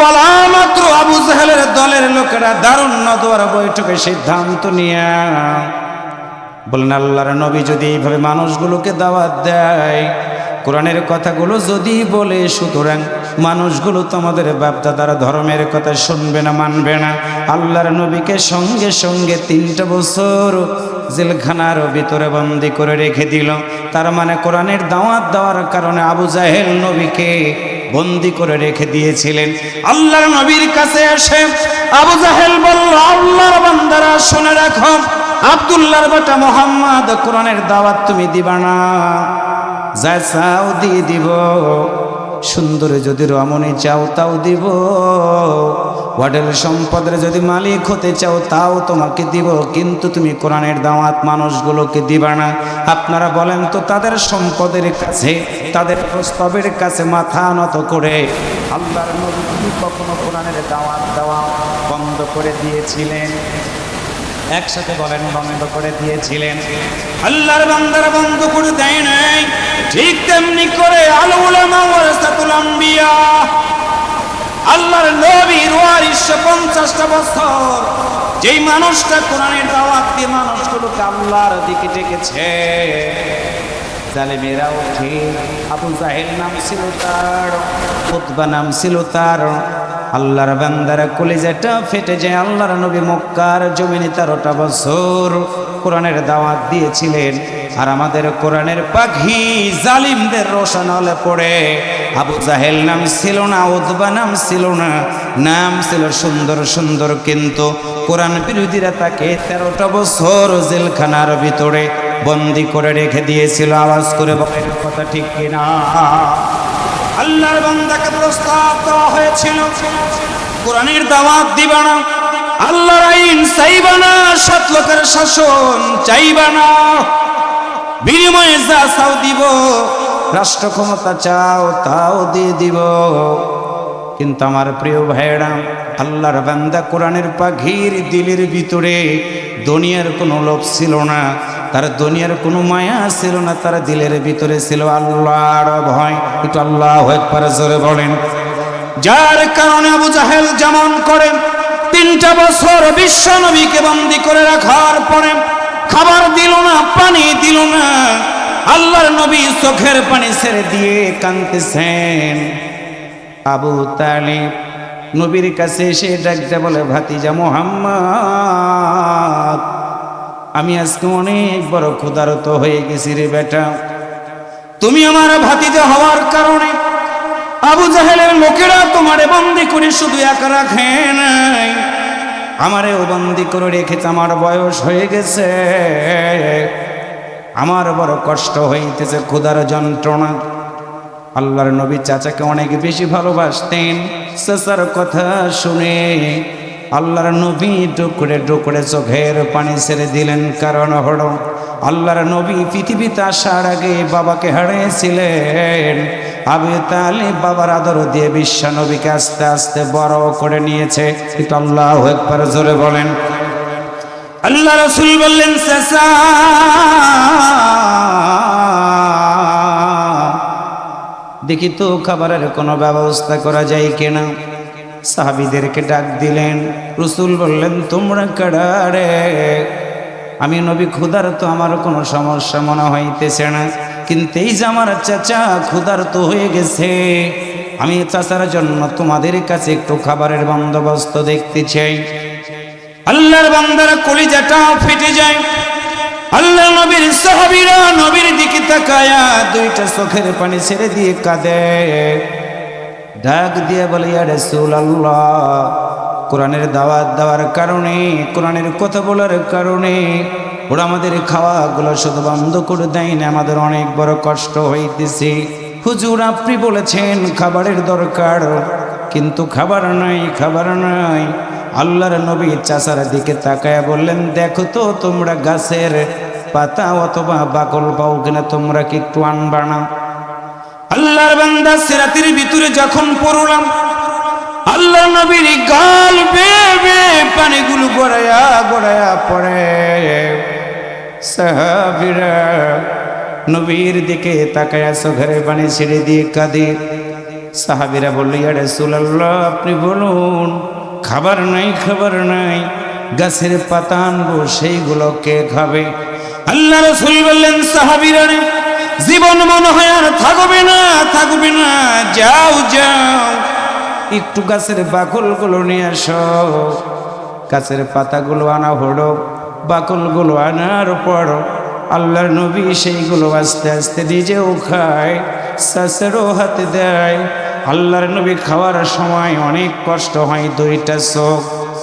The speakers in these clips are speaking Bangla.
বলা মাত্র আবু জাহেলের দলের লোকেরা দারুণ নদোয়ার বৈঠকে সিদ্ধান্ত নিয়ে। বললেন আল্লাহর নবী যদি এইভাবে মানুষগুলোকে দাওয়াত দেয়, কোরআনের কথাগুলো যদি বলে, সুতরাং মানুষগুলো তোমাদের বাপদাদার ধর্মের কথা শুনবে না, মানবে না। আল্লাহর নবীকে সঙ্গে সঙ্গে তিনটা বছর জেলখানার ভিতরে বন্দি করে রেখে দিল। তার মানে কোরআনের দাওয়াত দেওয়ার কারণে আবু জাহেল নবীকে বন্দি করে রেখে দিয়েছিলেন। আল্লাহর নবীর কাছে এসে আবু জাহেল বলল, আল্লাহর বান্দারা, শুনে রাখো, আব্দুল্লাহর বেটা মোহাম্মদ কোরআনের দাওয়াত তুমি দিবা না। যা চাও দিয়ে দিব, সুন্দরে যদি রমণী চাও তাও দিব। হোটেল সম্পদের যদি মালিক হতে চাও, তাও তোমাকে দিব। কিন্তু তুমি কোরআনের দাওয়াত মানুষগুলোকে দিবা না। আপনারা বলেন তো, তাদের সম্পদের কাছে, তাদের প্রস্তাবের কাছে মাথা নত করে আল্লাহর নবী কখনো কোরআনের দাওয়াত দেওয়া বন্ধ করে দিয়েছিলেন? একসাথে বলেন, বন্ধ করে দিয়েছিলেন। আল্লাহর বান্দারা বন্ধ করে দেয় নাই। ঠিক তেমনি করে আল উলামা ওয়ারাসাতুল আম্বিয়া আল্লাহর নবীর ওয়ারিশ পঞ্চাশটা বছর। যেই মানুষটা কোরআনের দাওয়াত দিয়ে মানুষগুলোকে আল্লাহর দিকে ডেকেছে জালেমেরাও ওঠে। আবু জাহেল নাম ছিল তার, খুতবা নাম ছিল তার। আল্লাহর বান্দারা কলিজাটা ফেটে যায় আল্লাহর নবী মক্কার জমিনে তেরোটা বছর কোরআনের দাওয়াত দিয়েছিলেন। আর আমাদের কোরআনের পাখি জালিমদের রোশানলে পড়ে। আবু জাহেল নাম ছিল না উদ্বা নাম ছিল না, নাম ছিল সুন্দর সুন্দর কিন্তু কোরআন বিরোধীরা তাকে তেরোটা বছর জেলখানার ভিতরে বন্দি করে রেখে দিয়েছিল। আওয়াজ করে বলেন, কথা ঠিক কিনা? আল্লাহর বান্দাকে প্রস্তাব দেওয়া হয়েছিল। কোরআনের দাওয়াত দিবা না। আল্লাহর আইন চাইবা না। সৎ লোকের শাসন চাইবা না। বিনিময়ে যা চাও দিব, রাষ্ট্র ক্ষমতা চাও তাও দিয়ে দিব। কিন্তু আমার প্রিয় ভাইয়েরা, আল্লাহর বান্দা কোরআনের পাখির দিলের ভিতরে দুনিয়ার কোনো লোভ ছিল না। তার দুনিয়ার কোনো মায়া ছিল না, তার দিলের ভিতরে ছিল আল্লাহর ভয়। একটু আল্লাহ একবার জোরে বলেন। যার কারণে আবু জাহেল যেমন করেন তিনটা বছর বিশ্ব নবীকে বন্দি করে রাখার পরে খাবার দিল না, পানি দিল না, আল্লাহর নবী চোখের পানি ছেড়ে দিয়ে কাঁদতেছেন। আবু তালিব নবীর কাছে এসে ডাকতে বলে, ভাতিজা মোহাম্মদ আমি আজকে অনেক বড় ক্ষুধারত হয়ে গেছি রে বেটা। তুমি আমার ভাতিজা হওয়ার কারণে আবু জাহেলের লোকেরা তোমারে বন্দি করে শুধু একা রাখে নাই। আমারেও বন্দি করে রেখেছে, আমার বয়স হয়ে গেছে। আমার বড় কষ্ট হইতেছে ক্ষুধার যন্ত্রণা। আল্লাহর নবী চাচাকে অনেক বেশি ভালোবাসতেন। চাচার কথা শুনে আল্লাহর নবী ডুকরে টুকরে চোখের পানি ছেড়ে দিলেন। কারণ হলো, আল্লাহর নবী পৃথিবীতে আসার আগে বাবাকে হারিয়েছিলেন। আবু তালিব বাবার আদর দিয়ে বিশ্ব নবীকে আস্তে আস্তে বড় করে নিয়েছে। কিন্তু আল্লাহ একবার জোরে বলেন। আল্লাহ রসুল বললেন, চাচা, দেখি তো খাবারের কোনো ব্যবস্থা করা যায় কিনা? সাহাবিদেরকে ডাক দিলেন, রসুল বললেন, তোমরা কাড়ারে আমি নবী ক্ষুধার তো আমার কোনো সমস্যা মনে হইতেছে না। কিন্তু এই যে আমার চাচা ক্ষুধার তো হয়ে গেছে। আমি চাচার জন্য তোমাদের কাছে একটু খাবারের বন্দোবস্ত দেখতে চাই। আল্লাহর বান্দারা কলিজাটা ফেটে যায়। আল্লাহ নবীর সাহাবীরা নবীর দিকে তাকায়া দুইটা চোখের পানি ছেড়ে দিয়ে কাঁদে। ডাক দিয়ে বলে, ইয়া রাসূলুল্লাহ, কোরআনের দাওয়াত দেওয়ার কারণে, কোরআনের কথা বলার কারণে ওরা আমাদের খাওয়াগুলো শুধু বন্ধ করে দেয় না, আমাদের অনেক বড় কষ্ট হইতেছে। হুজুর, আপনি বলেছেন খাবারের দরকার, কিন্তু খাবার নাই খাবার নাই আল্লাহর নবী চাচার দিকে তাকায় বললেন, দেখো তো, তোমরা গাছের পাতা অথবা বাকল পাও কিনা, তোমরা কি একটু আনবা না? আল্লাহর বান্দা সিরাতির ভিতরে যখন পড়লাম আল্লাহ নবীর গাল বে বে পানিগুলো গড়ায়া গড়ায়া পড়ে। সাহাবিরা নবীর দিকে তাকায়া ঘরে পানি ছেড়ে দিয়ে কাঁদে। সাহাবিরা বলল, ইয়া রাসূলুল্লাহ, আপনি বলুন, খাবার নাই খাবার নাই, গাছের পাতা আনব সেইগুলো কে খাবে? আল্লাহ রসুল বললেন সাহাবিরা জীবন মনে হয় আর থাকবে না থাকবে না। যাও যাও। একটু গাছের বাকলগুলো নিয়ে আসো। গাছের পাতাগুলো আনা হলো, বাকলগুলো আনার পর আল্লাহর নবী সেইগুলো আস্তে আস্তে নিজেও খায়, শাসেরও হাতে দেয়। আল্লাহর নবী খাওয়ার সময় অনেক কষ্ট হয় দুইটা চোখ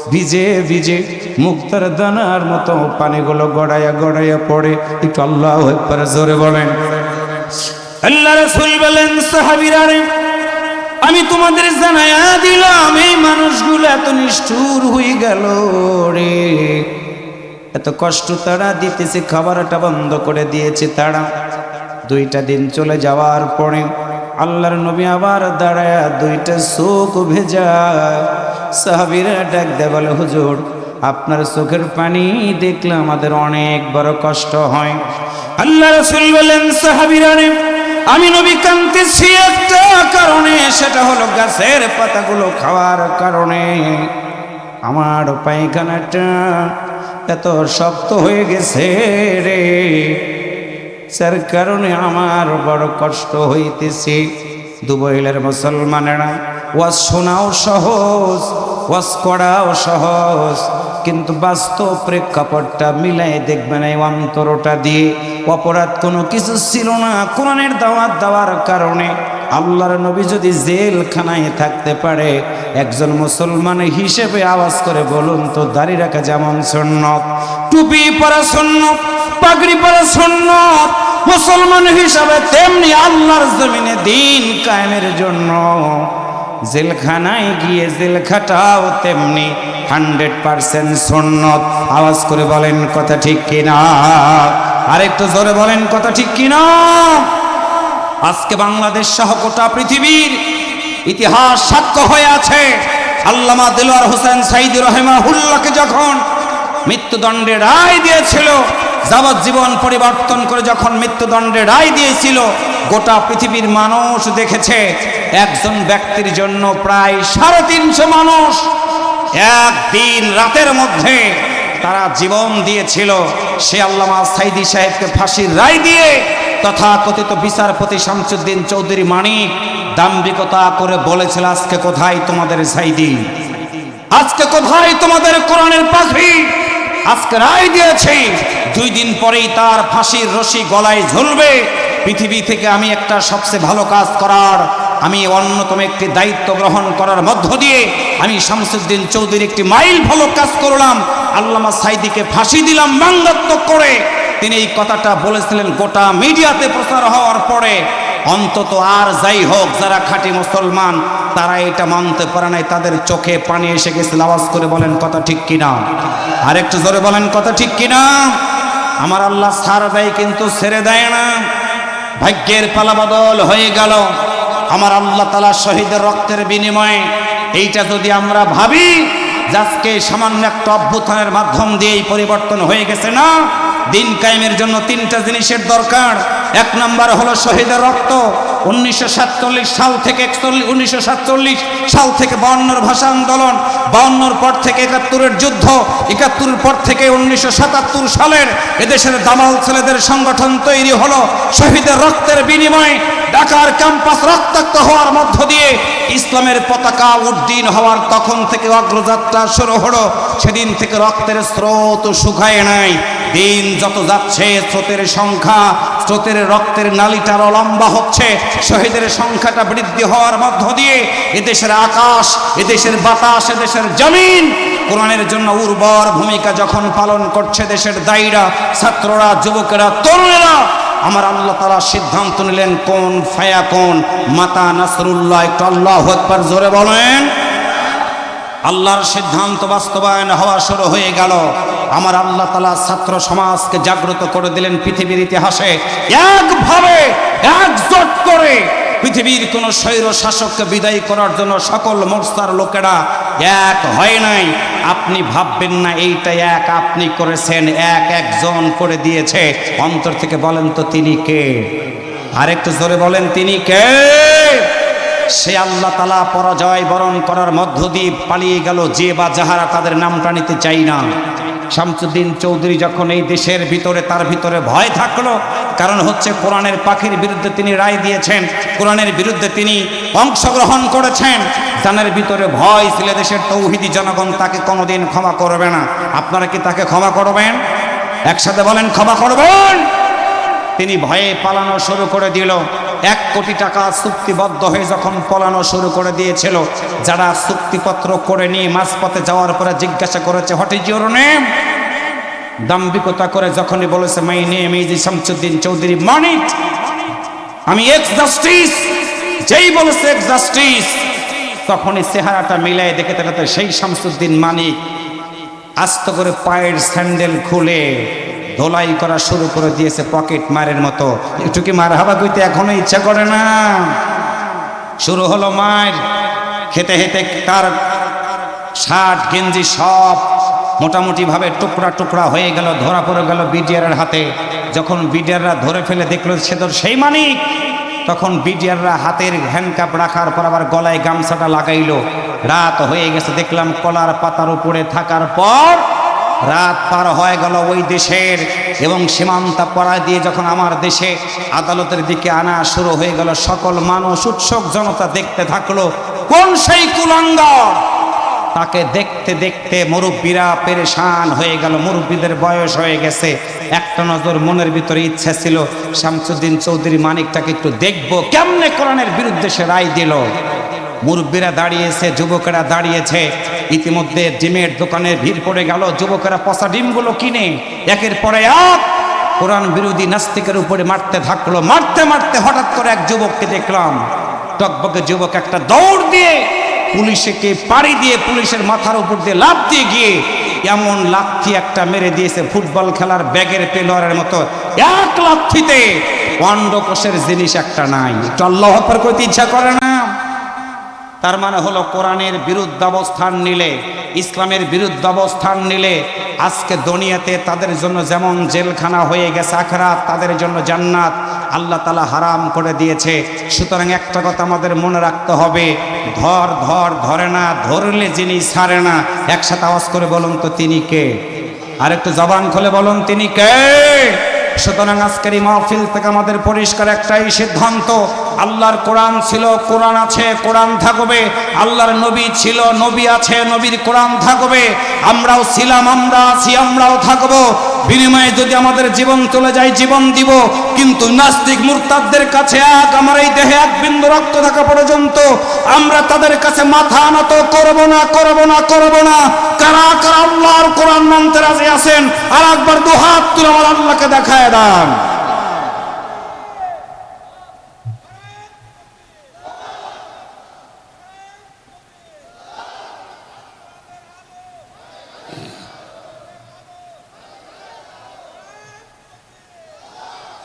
ভিজে ভিজে মুক্তার দানার মতো পানিগুলো গড়াইয়া গড়াইয়া পড়ে। একটু আল্লাহ জোরে বলেন। আল্লাহ রসুল বলেন আমি তোমাদের জানাইয়া দিলাম, এই মানুষগুলো এত নিষ্ঠুর হয়ে গেল রে। এত কষ্ট তারা দিতেছে, খাবারটা বন্ধ করে দিয়েছে তারা। দুইটা দিন চলে যাওয়ার পরে আল্লাহর নবী আবার দাঁড়ায় দুইটা চোখ ভেজা। সাহাবিরা ডাক দে বলে, হুজুর আপনার চোখের পানি দেখলে আমাদের অনেক বড় কষ্ট হয়। আল্লাহ রসুল বলেন সাহাবিরা রে, আমি নবী কান্তেছি একটা কারণে সেটা হলো গাছের পাতাগুলো খাওয়ার কারণে। আমার পায়খানাটা এত শক্ত হয়ে গেছে রে যার কারণে আমার বড় কষ্ট হইতেছে। দুবইলের মুসলমানেরা ওয়াজ শোনাও সহজ ওয়াজ করাও সহজ, কিন্তু বাস্তব প্রেক্ষাপটটা মিলাই দেখবেন এই অন্তরটা দিয়ে অপরাধ কোনো কিছু ছিল না কোরআনের দাওয়াত দেওয়ার কারণে। আল্লাহর নবী যদি জেলখানায় থাকতে পারে, একজন মুসলমান হিসেবে আওয়াজ করে বলুন তো, দাড়ি রাখা যেমন সন্ন্যত টুপি পরা সন্ন্যত পাগড়ি পরা সন্ন্যত মুসলমান হিসাবে তেমনি আল্লাহর জমিনে দিন কায়েমের জন্য। জেলখানায় গিয়ে জেলখাটাও তেমনি হান্ড্রেড পার্সেন্ট সন্ন্যত আওয়াজ করে বলেন, কথা ঠিক কিনা আরেকটু জোরে বলেন, কথা ঠিক কিনা আজকে বাংলাদেশ সহ গোটা পৃথিবীর ইতিহাস সাক্ষ্য হয়ে আছে। আল্লামা দিলওয়ার হোসেন সাইদুর রহেমাহুল্লাহকে যখন মৃত্যুদণ্ডের রায় দিয়েছিল যাবজ্জীবন পরিবর্তন করে যখন মৃত্যুদণ্ডে রায় দিয়েছিল, গোটা পৃথিবীর মানুষ দেখেছে, একজন ব্যক্তির জন্য প্রায় সাড়ে তিনশো মানুষ একদিন রাতের মধ্যে তারা জীবন দিয়েছিল। সে আল্লামা সাইদি সাহেবকে ফাঁসির রায় দিয়ে তথাকথিত বিচারপতি শামসুদ্দিন চৌধুরী মানিক দাম্ভিকতা করে বলেছিল, আজকে কোথায় তোমাদের সাইদি? আজকে কোথায় তোমাদের কোরআনের পাখি আজকে রায় দিয়েছে, দুই দিন পরেই তার ফাঁসির রশি গলায় ঝুলবে। পৃথিবী থেকে আমি একটা সবচেয়ে ভালো কাজ করার, আমি অন্যতম একটি দায়িত্ব গ্রহণ করার মধ্য দিয়ে আমি শামসুদ্দিন চৌধুরী একটি মাইল ভালো কাজ করলাম। আল্লামা সাইদিকে ফাঁসি দিলাম বাঙ্গাত্মক করে। তিনি এই কথাটা বলেছিলেন গোটা মিডিয়াতে প্রচার হওয়ার পরে। অন্তত আর যাই হোক, যারা খাঁটি মুসলমান, তারা এটা মানতে পারে নাই, তাদের চোখে পানি এসে গেছিল আওয়াজ করে বলেন কথা ঠিক কিনা? আরেকটু জোরে বলেন কথা ঠিক কিনা? আমার আল্লাহ সার দেয় কিন্তু ছেড়ে দেয় না। ভাগ্যের পালাবদল হয়ে গেল। আমার আল্লাহ তালা শহীদের রক্তের বিনিময়ে এইটা যদি আমরা ভাবি, যে আজকে সামান্য একটা অভ্যুত্থানের মাধ্যম দিয়ে এই পরিবর্তন হয়ে গেছে না? দিন কায়েমের জন্য তিনটা জিনিসের দরকার। এক নম্বর হলো শহীদের রক্ত। উনিশশো সাতচল্লিশ সাল থেকে একচল্লিশ, উনিশশো সাল থেকে বাউন্নর ভাষা আন্দোলন, বাউন্নর পর থেকে একাত্তরের যুদ্ধ, একাত্তরের পর থেকে উনিশশো সাতাত্তর সালের এদেশের দামাল ছেলেদের সংগঠন তৈরি হলো। শহীদের রক্তের বিনিময়ে ঢাকার ক্যাম্পাস রক্তাক্ত হওয়ার মধ্য দিয়ে ইসলামের পতাকা উড্ডীন হওয়ার তখন থেকে অগ্রযাত্রা শুরু হলো। সেদিন থেকে রক্তের স্রোত শুকায় নাই। দিন যত যাচ্ছে, স্রোতের সংখ্যা, স্রোতের রক্তের নালিটা আরও লম্বা হচ্ছে। শহীদের সংখ্যাটা বৃদ্ধি হওয়ার মধ্য দিয়ে এদেশের আকাশ, এদেশের বাতাস, এদেশের জমিন, কোরআনের জন্য উর্বর ভূমিকা যখন পালন করছে দেশের দায়ীরা, ছাত্ররা, যুবকেরা, তরুণেরা, আমার আল্লাহ তারা সিদ্ধান্ত নিলেন, কোন ফায়া কোন? মাতা নাসরুল্লাহ, একটু আল্লাহ জোরে বলেন। আল্লাহর সিদ্ধান্ত বাস্তবায়ন হওয়া শুরু হয়ে গেল। আমার আল্লাহ তালা ছাত্র সমাজকে জাগ্রত করে দিলেন পৃথিবীর ইতিহাসে। একভাবে, একজোট করে পৃথিবীর কোন স্বৈর শাসককে বিদায় করার জন্য সকল মোর্চার লোকেরা এক হয় নাই। আপনি ভাববেন না এইটা এক আপনি করেছেন, এক একজন করে দিয়েছে। অন্তর থেকে বলেন তো তিনি কে? আরেকটু জোরে বলেন, তিনি কে? সে আল্লাহ তালা পরাজয় বরণ করার মধ্য দিয়ে পালিয়ে গেল, যে বা যাহারা তাদের নামটা নিতে চাই না। শামসুদ্দিন চৌধুরী যখন এই দেশের ভিতরে, তার ভিতরে ভয় থাকল, কারণ হচ্ছে কোরআনের পাখির বিরুদ্ধে তিনি রায় দিয়েছেন, কোরআনের বিরুদ্ধে তিনি অংশগ্রহণ করেছেন। জানের ভিতরে ভয় ছিল দেশের তৌহিদি জনগণ, তাকে কোনোদিন ক্ষমা করবে না। আপনারা কি তাকে ক্ষমা করবেন? একসাথে বলেন, ক্ষমা করবেন। তিনি ভয়ে পালানো শুরু করে দিল। এক কোটি টাকা চুক্তিবদ্ধ হয়ে যখন পলানো শুরু করে দিয়েছিল, যারা চুক্তিপত্র করে নিয়ে মাঝপথে যাওয়ার পরে জিজ্ঞাসা করেছে হোয়াট ইজ ইউর নেম করে যখনই বলেছে my name is Shamsuddin Chowdhury Manik. আমি এক্স জাস্টিস যেই বলেছে এক্স জাস্টিস তখনই চেহারাটা মিলাই দেখে তাকে সেই শামসুদ্দিন মানিক আস্ত করে পায়ের স্যান্ডেল খুলে ধোলাই করা শুরু করে দিয়েছে পকেট মারের মতো। একটু কি মার হাবা কইতে এখনও ইচ্ছা করে না? শুরু হলো মার। খেতে খেতে তার শার্ট, গেঞ্জি সব মোটামুটি ভাবে টুকরা টুকরা হয়ে গেল, ধরা পড়ে গেল বিডিআরের হাতে। যখন বিডিআররা ধরে ফেলে দেখল সে তো সেই মানিক তখন বিডিআররা হাতের হ্যান্ডকাপ রাখার পর আবার গলায় গামছাটা লাগাইলো। রাত হয়ে গেছে, দেখলাম কলার পাতার উপরে থাকার পর রাত পার হয়ে গেল ওই দেশের এবং সীমান্ত পড়া দিয়ে যখন আমার দেশে আদালতের দিকে আনা শুরু হয়ে গেল, সকল মানুষ, উৎসুক জনতা দেখতে থাকল, কোন সেই কুলাঙ্গার? তাকে দেখতে দেখতে মুরব্বীরা পেরেশান হয়ে গেল, মুরব্বীদের বয়স হয়ে গেছে। একটা নজর মনের ভিতরে ইচ্ছা ছিল, শামসুদ্দিন চৌধুরী মানিকটাকে একটু দেখব, কেমনে কোরআনের বিরুদ্ধে সে রায় দিল? মুরব্বীরা দাঁড়িয়েছে, যুবকেরা দাঁড়িয়েছে। ইতিমধ্যে ডিমের দোকানে ভিড় পড়ে গেল, যুবকেরা পচা ডিমগুলো কিনে একের পরে এক কোরআন বিরোধী নাস্তিকের উপরে মারতে থাকল মারতে মারতে হঠাৎ করে এক যুবককে দেখলাম। টকবকে যুবক একটা দৌড় দিয়ে পুলিশকে পাড়ি দিয়ে পুলিশের মাথার উপর দিয়ে লাফ দিয়ে গিয়ে এমন লাথি একটা মেরে দিয়েছে ফুটবল খেলার ব্যাগের পেলোয়ারের মতো। এক লাথিতে অন্ডকোষের জিনিস একটা নাই। আল্লাহ করতে ইচ্ছা করে না? তার মানে হলো কোরআনের বিরুদ্ধ অবস্থান নিলে, ইসলামের বিরুদ্ধ অবস্থান নিলে, আজকে দুনিয়াতে তাদের জন্য যেমন জেলখানা হয়ে গেছে, আখরাত তাদের জন্য জান্নাত, আল্লাহ তালা হারাম করে দিয়েছে। সুতরাং একটা কথা আমাদের মনে রাখতে হবে, ধর ধর, ধরে না, ধরলে যিনি ছাড়ে না। একসাথে আওয়াজ করে বলুন তো, তিনি কে? আর একটু জবান খুলে বলুন, তিনি কে? সুতরাং আজকের এই মাহফিল থেকে আমাদের পরিষ্কার একটাই সিদ্ধান্ত আল্লাহর কোরআন ছিল, কোরআন আছে, কোরআন থাকবে। আল্লাহর নবী ছিল, নবী আছে, নবীর কোরআন থাকবে। আমরাও ছিলাম, আমরা আছি, আমরাও থাকব। বিনিময়ে যদি আমাদের জীবন চলে যায়, জীবন দিব। কিন্তু নাস্তিক মুরতাদদের কাছে এক আমার এই দেহে এক বিন্দু রক্ত থাকা পর্যন্ত আমরা তাদের কাছে মাথা নত করব না করব না করব না। কারা কারা আল্লাহর কোরআন মানতে রাজি আছেন? আর একবার দু হাত তুলে আমার আল্লাহকে দেখায় দেন।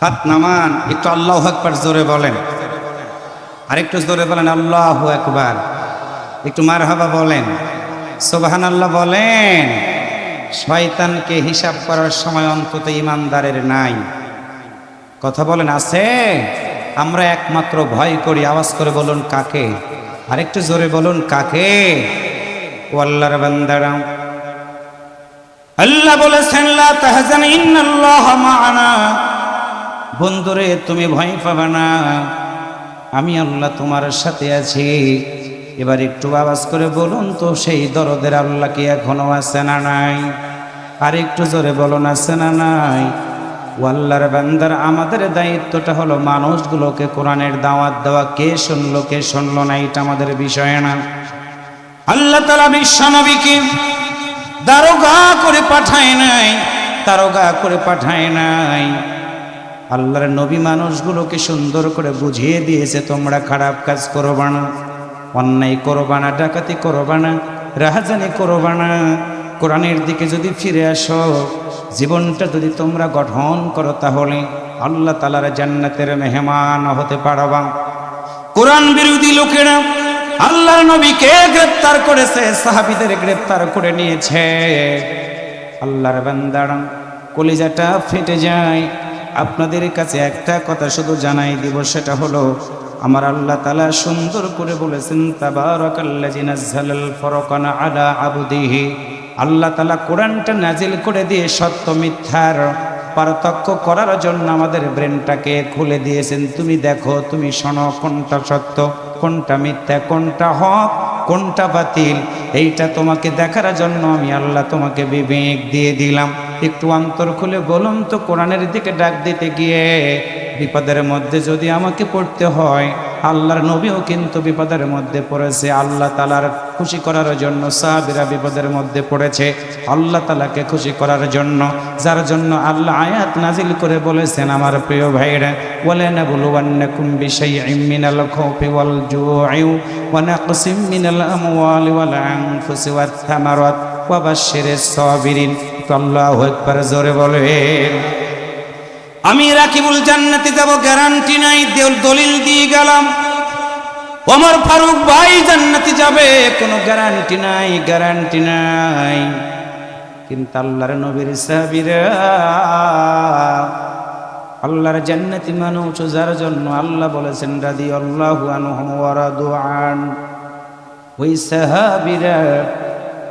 হাত নামান, একটু আল্লাহ একবার জোরে বলেন। আরেকটু জোরে বলেন, আল্লাহ একবার একটু মার হাবা বলেন। সোবাহান আল্লাহ বলেন, শয়তানকে হিসাব করার সময় অন্তত ইমানদারের নাই। কথা বলেন, আছে? আমরা একমাত্র ভয় করি, আওয়াজ করে বলুন কাকে? আরেকটু জোরে বলুন কাকে? ও আল্লাহর বান্দারা। আল্লাহ বলেছেন, লা তাহজান ইন্নাল্লাহ মা'ানা। বন্ধুরে, তুমি ভয় পাবে না। আমি আল্লাহ তোমার সাথে আছি। এবার একটু আওয়াজ করে বলুন তো, সেই দরদের আল্লাহ কি এখনও আছে না নাই? আর একটু জোরে বলুন, আছে না নাই? ও আল্লাহর বান্দার, আমাদের দায়িত্বটা হলো মানুষগুলোকে কোরআনের দাওয়াত দেওয়া। কে শুনলো কে শুনলো না, এটা আমাদের বিষয় না। আল্লাহ তালা বিশ্বনবীকে দারোগা করে পাঠায় নাই দারোগা করে পাঠায় নাই। আল্লাহর নবী মানুষগুলোকে সুন্দর করে বুঝিয়ে দিয়েছে, তোমরা খারাপ কাজ করবা না। অন্যায় করবা না, ডাকাতি করবা না, রাহাজানি করবা না। কোরআনের দিকে যদি ফিরে আসো, জীবনটা যদি তোমরা গঠন করো তাহলে আল্লাহ তালার জান্নাতের মেহমান হতে পারবা। কোরআন বিরোধী লোকেরা আল্লাহ নবীকে গ্রেপ্তার করেছে, সাহাবিদের গ্রেপ্তার করে নিয়েছে। আল্লাহর বান্দারা কলিজাটা ফেটে যায় আপনাদের কাছে একটা কথা শুধু জানাই দিব, সেটা হলো, আমার আল্লাহ তালা সুন্দর করে বলেছেন ফুরকানা আবদিহি। আল্লাহ তালা কোরআনটা নাজিল করে দিয়ে সত্য মিথ্যার পার্থক্য করার জন্য আমাদের ব্রেনটাকে খুলে দিয়েছেন। তুমি দেখো, তুমি শোনো কোনটা সত্য, কোনটা মিথ্যা, কোনটা হক, কোনটা বাতিল। এইটা তোমাকে দেখার জন্য আমি আল্লাহ তোমাকে বিবেক দিয়ে দিলাম। একটু অন্তর খুলে বলুন তো কোরআনের দিকে ডাক দিতে গিয়ে, বিপদের মধ্যে যদি আমাকে পড়তে হয়, আল্লাহর নবীও কিন্তু বিপদের মধ্যে পড়েছে। আল্লাহ তালার খুশি করার জন্য, সাহাবিরা বিপদের মধ্যে পড়েছে। আল্লাহ তালাকে খুশি করার জন্য, যার জন্য আল্লাহ আয়াত নাজিল করে বলেছেন, আমার প্রিয় ভাইরা বলে না বলুয়ান্নাকুম বিশাইইম মিনাল খাউফি ওয়াল জু'i ওয়া নাকসিম মিনাল ওয়াল ওয়াত আল্লাহু জোরে বলেন। আমি রাকিবুল জান্নাতে যাব গ্যারান্টি নাই, দেউল দলিল দিয়ে গেলাম। ওমর ফারুক ভাই জান্নাতে যাবে, কোনো গ্যারান্টি নাই গ্যারান্টি নাই। কিন্তু আল্লাহর নবীর সাহাবীরা, আল্লাহর জান্নাতি মানুষ যার জন্য আল্লাহ বলেছেন রাদি আল্লাহু আনহুম ওয়া রাদু আন। ওই সাহাবীরা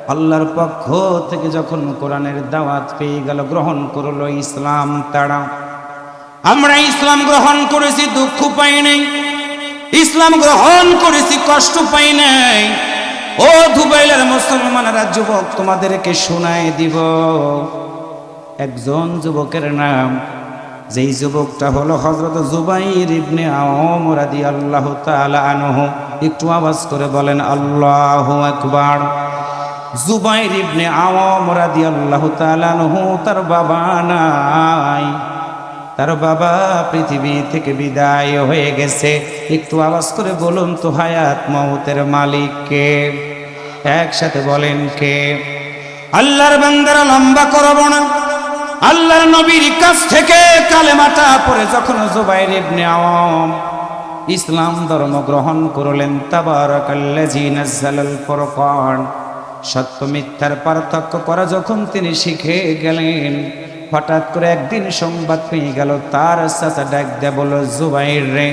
আল্লাহর পক্ষ থেকে যখন কোরআনের দাওয়াত পেয়ে গেল, গ্রহণ করল ইসলাম তারা। আমরা ইসলাম গ্রহণ করেছি, দুঃখ পাই নাই। ইসলাম গ্রহণ করেছি, কষ্ট পাই নাই। ও দুবাইলের মুসলমানেরা, যুবক, তোমাদেরকে শোনায় দিব। একজন যুবকের নাম, যেই যুবকটা হলো হজরত জুবাইর ইবনে আওম রাদিয়াল্লাহু তাআলা আনহু। একটু আওয়াজ করে বলেন, আল্লাহু আকবার। জুবাইর ইবনে আওয়াম রাদিয়াল্লাহু তাআলা আনহু, তার বাবা নাই। তার বাবা পৃথিবী থেকে বিদায় হয়ে গেছে। একটু আওয়াজ করে বলুন তো, হায়াত মৌতের মালিক কে? একসাথে বলেন কে? আল্লাহর বান্দারা লম্বা করব না। আল্লাহর নবীর কাছ থেকে কালেমাটা পরে যখন জুবাইর ইবনে আওয়াম ইসলাম ধর্ম গ্রহণ করলেন, তাবারাকাল্লাযী নাযালাল ফুরকান। সত্য মিথ্যার পার্থক্য করা যখন তিনি শিখে গেলেন, হঠাৎ করে একদিন সংবাদ পেয়ে গেল, তার চাচা ডাক দেয়া বলো জুবাইর রে,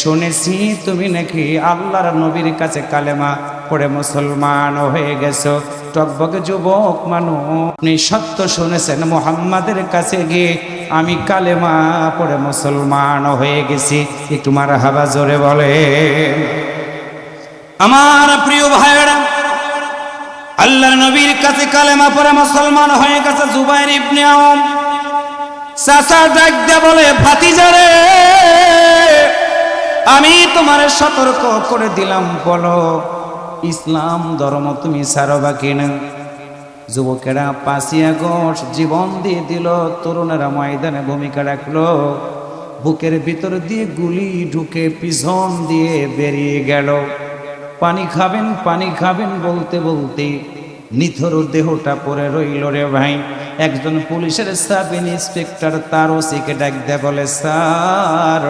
শুনেছি তুমি নাকি আল্লাহর নবীর কাছে কালেমা পড়ে মুসলমান হয়ে গেছো। টকবকে যুবক মানুষ, আপনি সত্য শুনেছেন মোহাম্মদের কাছে গিয়ে আমি কালেমা পড়ে মুসলমান হয়ে গেছি। একটু মার হাবা জোরে বলে আমার প্রিয় ভাইয়েরা আল্লাহর নবীর কাছে কালেমা পরে মুসলমান হয়ে গেছে জুবাইর ইবনে আওম চাচা ডাক দে বলে ভাতিজারে আমি তোমার সতর্ক করে দিলাম, বলো, ইসলাম ধর্ম তুমি সারবা কিনা যুবকেরা পাঁচই আগস্ট জীবন দিয়ে দিল, তরুণেরা ময়দানে ভূমিকা রাখল। বুকের ভিতর দিয়ে গুলি ঢুকে পিছন দিয়ে বেরিয়ে গেল। পানি খাবেন পানি খাবেন বলতে বলতে নিথর দেহটা পরে রইল রে ভাই। একজন পুলিশের সাব ইন্সপেক্টর তার ওসিকে ডাক দেয়, বলে, স্যার,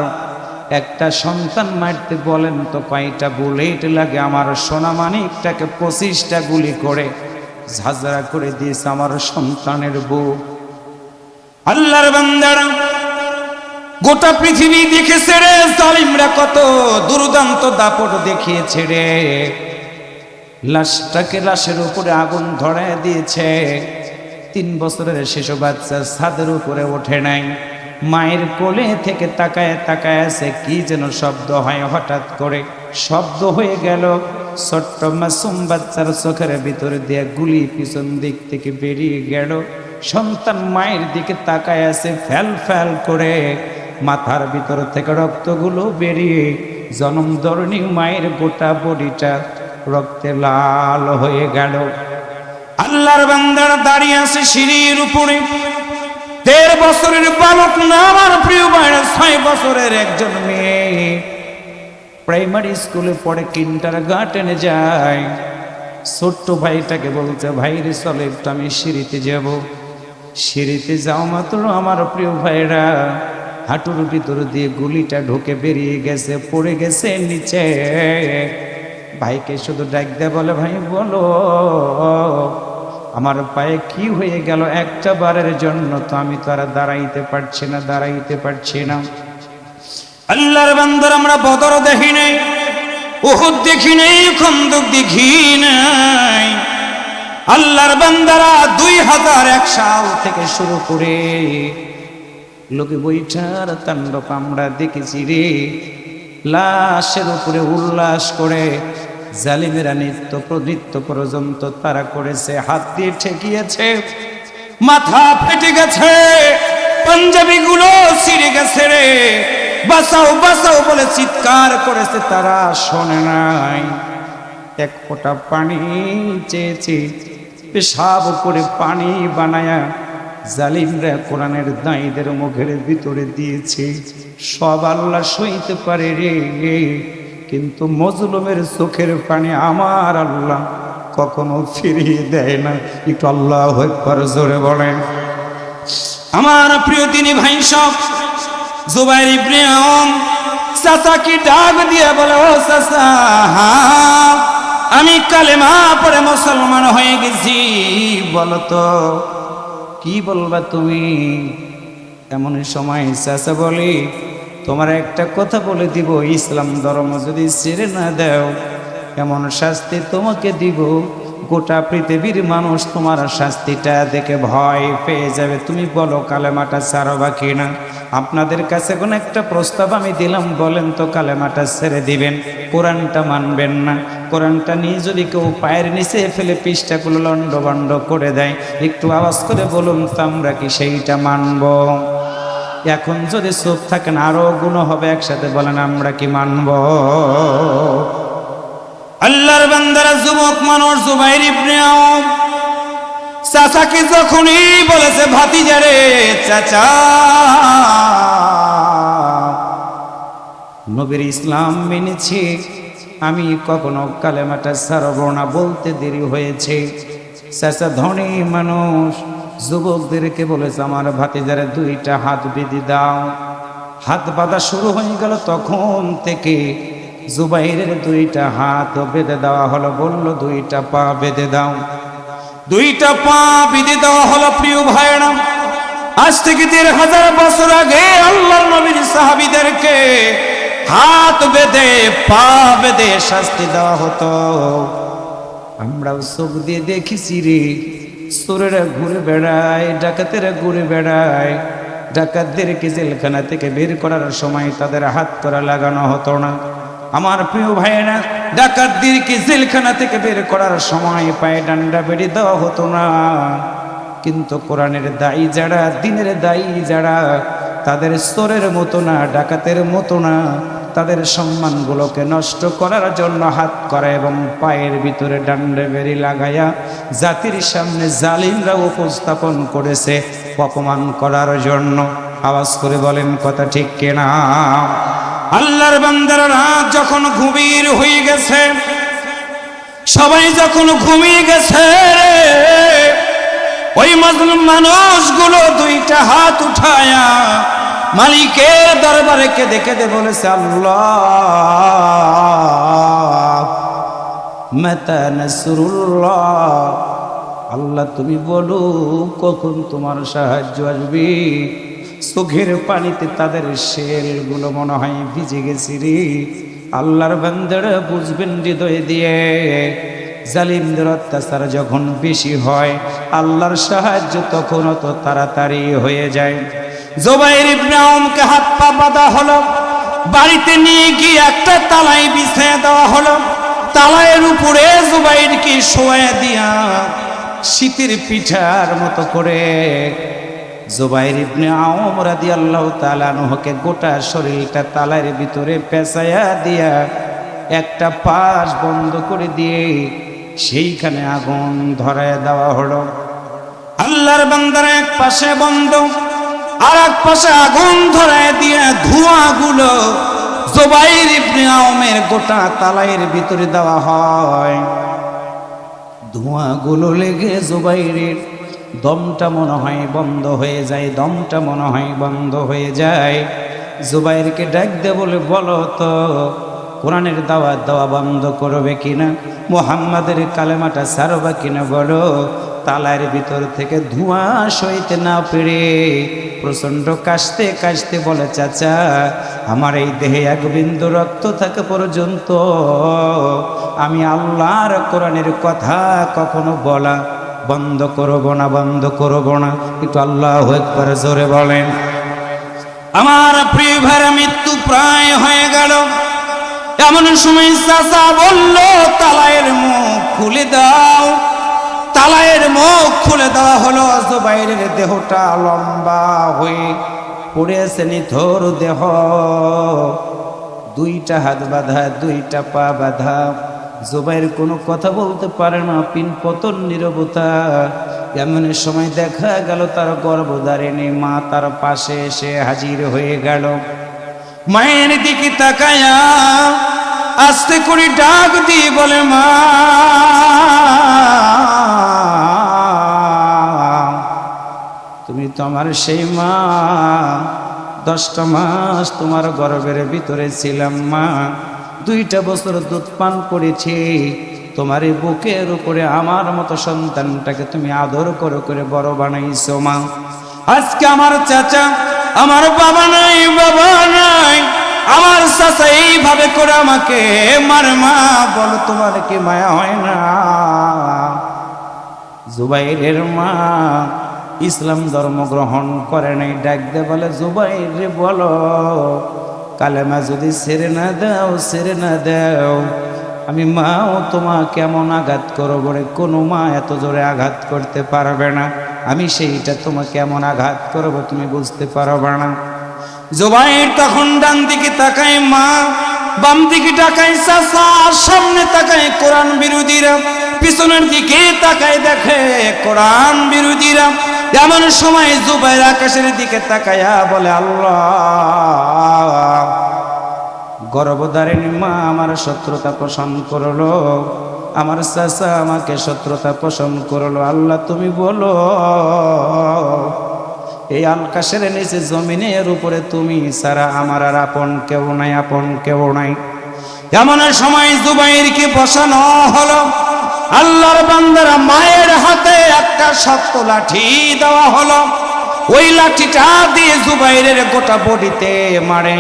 একটা সন্তান মারতে বলেন তো কয়টা বুলেট লাগে? আমার সোনা মানিকটাকে পঁচিশটা গুলি করে ঝাঁঝরা করে দিয়েছে আমার সন্তানের বউ। আল্লাহর বান্দারা গোটা পৃথিবী দেখেছে রে জালিমরা কত দুর্দান্ত দাপট দেখিয়েছে রে। লাশটাকে লাশের উপরে আগুন ধরায় দিয়েছে। তিন বছরের শিশু বাচ্চা ছাদের উপরে ওঠে নাই। মায়ের কোলে থেকে তাকায় তাকায় আছে কি যেন শব্দ হয় হঠাৎ করে। শব্দ হয়ে গেল, ছোট্ট মাসুম বাচ্চার চোখের ভিতরে দিয়ে গুলি পিছন দিক থেকে বেরিয়ে গেল। সন্তান মায়ের দিকে তাকায় আছে ফ্যাল ফ্যাল করে। মাথার ভিতর থেকে রক্তগুলো বেরিয়ে জনমধরণী মায়ের গোটা বডিটা রক্তে লাল হয়ে গেল। আল্লাহর বান্দার দাঁড়িয়ে আছে সিঁড়ির উপরে। দেড় বছরের বালক না আমার প্রিয় ভাইরা ছয় বছরের একজন মেয়ে। প্রাইমারি স্কুলে পড়ে কিন্টার গার্ডেনে যায়। ছোট্ট ভাইটাকে বলছে ভাই রে চলে একটু আমি সিঁড়িতে যাব। সিঁড়িতে যাও মাত্র আমার প্রিয় ভাইরা। হাঁটুর ভিতর দিয়ে গুলিটা ঢুকে বেরিয়ে গেছে, পড়ে গেছে নিচে। ভাইকে শুধু ডাক দেয় বলে, ভাই, বলো, আমার পায়ে কি হয়ে গেল একটা বারের জন্য? তো আমি তো আর দাঁড়াইতে পারছি না, দাঁড়াইতে পারছি না। আল্লাহর বান্দর আমরা বদর দেখি নাই, উহুদ দেখি নাই, খন্দক দেখি নাই। আল্লাহর বান্দারা দুই হাজার এক সাল থেকে শুরু করে লোকে বৈঠার তাণ্ডব আমরা দেখেছি রে। লাশের উপরে উল্লাস করে জালিমেরা নৃত্য নৃত্য পর্যন্ত তারা করেছে, হাত দিয়ে ঠেকিয়েছে, মাথা ফেটে গেছে পাঞ্জাবি গুলো ছিঁড়ে গেছে রে। বাঁচাও বাঁচাও বলে চিৎকার করেছে তারা, শোনে নাই। এক ফোঁটা পানি চেয়েছে, পেশাব করে পানি বানায়া জালিমরা কোরআনের দাঁইদের মুখের ভিতরে দিয়েছে। সব আল্লাহ সইতে পারে রে। কিন্তু মজলুমের চোখের পানি আমার আল্লাহ কখনো ফিরিয়ে দেয় না। একটু আল্লাহ একবার জোরে বলেন। আমার প্রিয় তিনি ভাই সব, জুবাইর আম চাচা কি ডাক দিয়ে বলে, ও চাচা, আমি কালেমা পরে মুসলমান হয়ে গেছি। বলো তো কি বলবা তুমি? এমন সময় চাচা বলি, তোমার একটা কথা বলে দিব, ইসলাম ধর্ম যদি ছেড়ে না দেও, এমন শাস্তি তোমাকে দিব। গোটা পৃথিবীর মানুষ তোমার শাস্তিটা দেখে ভয় পেয়ে যাবে। তুমি বলো, কালেমাটা ছাড়বা কিনা? আপনাদের কাছে কোন একটা প্রস্তাব আমি দিলাম, বলেন তো কালেমাটা ছেড়ে দিবেন। কোরআনটা মানবেন না। কোরআনটা নিয়ে যদি কেউ পায়ের নিচে ফেলে পৃষ্ঠাগুলো লন্ডভন্ড করে দেয়, একটু আওয়াজ করে বলুন তো আমরা কি সেইটা মানব? এখন যদি চোখ থাকেন আরও গুণ হবে একসাথে বলেন, আমরা কি মানব? আল্লাহর বান্দারা যুবক মানুষ, জুবাইর ইবনে আওম চাচাকে যখনই বলেছে ভাতিজারে চাচা। নবীর ইসলাম মেনেছি। আমি কখনো কালেমাটা ছাড়ব না, বলতে দেরি হয়েছে। চাচা ধনী মানুষ, যুবকদেরকে বলেছে, আমার ভাতিজারে দুইটা হাত বেঁধে দাও। হাত বাঁধা শুরু হয়ে গেল তখন থেকে। জুবাইরের দুইটা হাত বেঁধে দেওয়া হলো, বলল, দুইটা পা বেঁধে দাও। দুইটা পা বেঁধে দেওয়া হলো, প্রিয় ভাইরা আজ থেকে দেড় হাজার বছর আগে আল্লাহ নবীর সাহাবিদেরকে হাত বেঁধে, পা বেঁধে শাস্তি দেওয়া হতো। আমরাও চোখ দিয়ে দেখেছি রে, চোরেরা ঘুরে বেড়ায়, ডাকাতেরা ঘুরে বেড়ায়। ডাকাতদেরকে জেলখানা থেকে বের করার সময় তাদের হাত করা লাগানো হতো না। আমার প্রিয় ভাইয়েরা ডাকাতদেরকে জেলখানা থেকে বের করার সময় পায়ে ডান্ডা বেড়ে দেওয়া হতো না। কিন্তু কোরআনের দায়ী যারা, দিনের দায়ী যারা, তাদের স্তরের মতো না, ডাকাতের মতো না। তাদের সম্মানগুলোকে নষ্ট করার জন্য হাত করা এবং পায়ের ভিতরে ডান্ডে বেরি লাগাইয়া জাতির সামনে জালিমরা উপস্থাপন করেছে অপমান করার জন্য। আওয়াজ করে বলেন, কথা ঠিক কেনা? আল্লাহর বান্দারা রাত যখন ঘুমির হয়ে গেছে, সবাই যখন ঘুমিয়ে গেছে ওই মাজলুম মানুষগুলো দুইটা হাত উঠায়া মালিকের দরবারে কেঁদে কেঁদে বলেছে, আল্লাহ আল্লাহ তুমি বলো কখন তোমার সাহায্য আসবে? চোখের পানিতে তাদের শেলগুলো মনে হয় ভিজে গেছি রে। আল্লাহর বান্দারা বুঝবেন হৃদয় দিয়ে। জালিমদের অত্যাচার যখন বেশি হয়, আল্লাহর সাহায্য তখন অত তাড়াতাড়ি হয়ে যায়। জোবাইর ইবনে আওমকে হাত পা বাঁধা হলো, বাড়িতে নিয়ে গিয়ে একটা তালাই বিছিয়ে দেওয়া হলো। তালায়ের উপরে জোবাইরকে শোয়া দিয়া শীতের পিঠার মতো করে জুবাইর ইবনে আওম রাদিয়াল্লাহু তাআলা নহকে গোটা শরীরটা তালার ভিতরে পেঁচায়া দিয়া একটা পাশ বন্ধ করে দিয়ে সেইখানে আগুন ধরায় দেওয়া হলো। আল্লাহর বান্দার এক পাশে বন্ধ, আর এক পাশে আগুন ধরায় দিয়ে ধোঁয়াগুলো জোবাইর ইবনে আওমের গোটা তালাইয়ের ভিতরে দেওয়া হয়। ধোঁয়াগুলো লেগে জোবাইরের দমটা মনে হয় বন্ধ হয়ে যায়, দমটা মনে হয় বন্ধ হয়ে যায়। জুবাইরকে ডাক দে বলে, বলো তো, কোরআনের দাওয়াত দেওয়া বন্ধ করবে কিনা? মোহাম্মদের কালেমাটা সারবা কিনা বলো? তালার ভিতর থেকে ধোঁয়া সইতে না পেরে প্রচণ্ড কাশতে কাশতে বলে, চাচা, আমার এই দেহে এক বিন্দু রক্ত থাকে পর্যন্ত আমি আল্লাহর কোরআনের কথা কখনো বলা বন্ধ করব না, বন্ধ করব না। একটু আল্লাহ একবার জোরে বলেন, আমার প্রিয় মৃত্যু প্রায় হয়ে গেল। এমন সময় চাচা বলল তালায়ের মুখ খুলে দাও। তালায়ের মুখ খুলে দেওয়া হলো, জুবাইরের দেহটা লম্বা হয়ে পড়েছে নিথর দেহ। দুইটা হাত বাঁধা, দুইটা পা বাঁধা। জুবাইর কোনো কথা বলতে পারে না, পিন পতন নিরবতা। এমন সময় দেখা গেল তার গর্ভধারিণী মা তার পাশে এসে হাজির হয়ে গেল। মায়ের দিকে তাকায়া আস্তে করে ডাক দিয়ে বলে, মা, তুমি তো আমার সেই মা। দশটা মাস তোমার গর্ভের ভিতরে ছিলাম মা। দুইটা বছর দুধ পান করেছি। তোমার এই বুকের উপরে আমার মতো সন্তানটাকে তুমি আদর করে করে বড় বানাইছো মা। আজকে আমার চাচা, আমার বাবা নাই বাবা নাই, আমার চাচা এইভাবে করে আমাকে মার মা বলো তোমার কি মায়া হয় না? জুবাইরের মা ইসলাম ধর্ম গ্রহণ করে নাই, ডাক দে বলে, জুবাইর বলো কালেমা যদি ছেড়ে না দাও ছেড়ে না দাও। আমি মাও তোমা কেমন আঘাত করো বলে কোনো মা এত জোরে আঘাত করতে পারবে না। আমি সেইটা তোমাকে কেমন আঘাত করব, তুমি বুঝতে পারবে না। জোবাইর তখন ডান দিকে তাকায় মা, বাম দিকে তাকায় চাষা সামনে তাকায় কোরআন বিরোধীরা। পিছনের দিকে তাকায় দেখে কোরআন বিরোধীরা। এমন সময় জুবাইর আকাশের দিকে তাকায়া বলে, আল্লাহ, গর্ভধারিণী মা আমার শত্রুতা পোষণ করল। আমার চাচা আমাকে শত্রুতা পোষণ করল। আল্লাহ, তুমি বলো, এই আকাশের নিচে জমিনের উপরে তুমি সারা আমার আর আপন কেউ নাই, আপন কেউ নাই। এমন সময় জুবাইরকে বসানো হলো আল্লাহর বান্দারা মায়ের হাতে একটা শক্ত লাঠি দেওয়া হলো। ওই লাঠিটা দিয়ে জুবাইরের গোটা বডিতে মারে।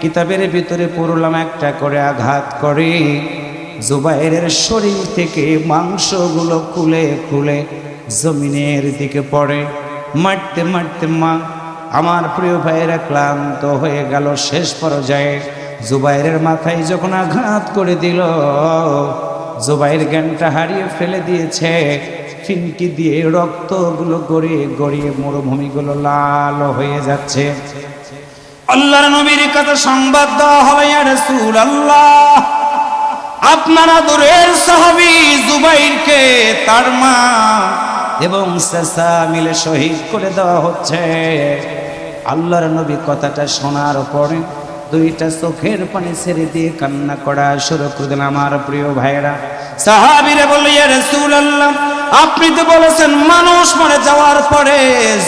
কিতাবের ভিতরে পড়লাম একটা করে আঘাত করে। জুবাইরের শরীর থেকে মাংসগুলো খুলে খুলে জমিনের দিকে পড়ে। মারতে মারতে মা আমার প্রিয় ভাইয়েরা ক্লান্ত হয়ে গেল। শেষ পর্যায়ে জুবাইরের মাথায় যখন আঘাত করে দিল জুবাইর জ্ঞানটা হারিয়ে ফেলে দিয়েছে। ফিনকি দিয়ে রক্তগুলো গড়িয়ে গড়িয়ে মরুভূমিগুলো লাল হয়ে যাচ্ছে। আল্লাহর নবীর কথা সংবাদ দেওয়া হবে রসুল আল্লাহ আপনারা দূরের সাহাবি জুবাইরকে তার মা এবং সেসা মিলে শহীদ করে দেওয়া হচ্ছে। আল্লাহর নবী কথাটা শোনার পরে দুইটা চোখের পানি ছেড়ে দিয়ে কান্না করা শুরু আমার প্রিয় ভাইরা সাহাবিরে বলল, ইয়া রাসূল আল্লাহ আপনি তো বলেছেন মানুষ মরে যাওয়ার পরে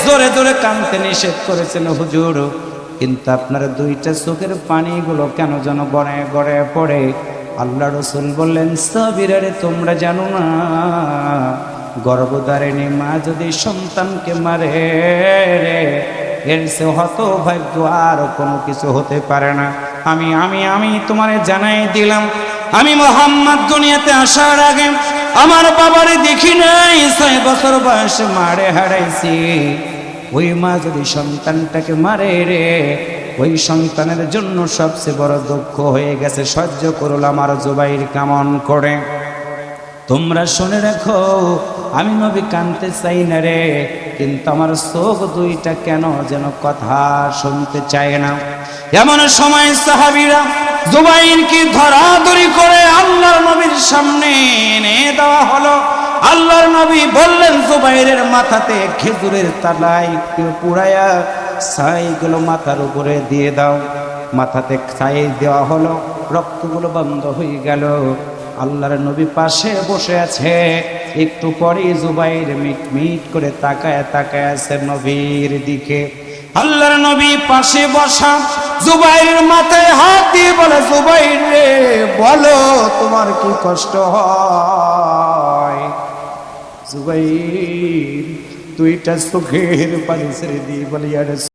জোরে জোরে কানতে নিষেধ করেছেন হুজুর। কিন্তু আপনার দুইটা চোখের পানিগুলো কেন যেন গড়ে গড়ে পড়ে? আল্লাহ রসুল বললেন সাবিরারে তোমরা জানো না, গর্ভধারিণী মা যদি সন্তানকে মারে রে এর সে হত ভাগ্য আর কোনো কিছু হতে পারে না। আমি আমি আমি তোমারে জানাই দিলাম, আমি মোহাম্মদ দুনিয়াতে আসার আগে আমার বাবারে দেখি নাই, ছয় বছর বয়সে মারে হারাইছি। ওই মা যদি সন্তানটাকে মারে রে, ওই সন্তানের জন্য সবচেয়ে বড় দুঃখ হয়ে গেছে, সহ্য করল আমার জুবাইর কামন করে। তোমরা শুনে রাখো, আমি নবী কানতে চাই না রে কিন্তু আমার চোখ দুইটা কেন যেন কথা শুনতে চায় না। এমন সময় সাহাবিরা জুবাইরকে ধরাধরি করে আল্লাহর নবীর সামনে এনে দেওয়া হলো। আল্লাহর নবী বললেন, জুবাইরের মাথাতে খেজুরের তালাই পুরায়া ছাইগুলো মাথার উপরে দিয়ে দাও। মাথাতে ছাই দেওয়া হলো, রক্তগুলো বন্ধ হয়ে গেল। আল্লাহর নবী পাশে বসে আছে। একটু পরে জুবাইর মিট মিট করে তাকায় তাকায় আছে নবীর দিকে। আল্লাহর নবী পাশে বসা জুবাইরের মাথায় হাত দিয়ে বলে, জুবাইর রে, বলো তোমার কি কষ্ট হয়? জুবাইর দুইটা চোখের পানি ছেড়ে দিয়ে বলি আর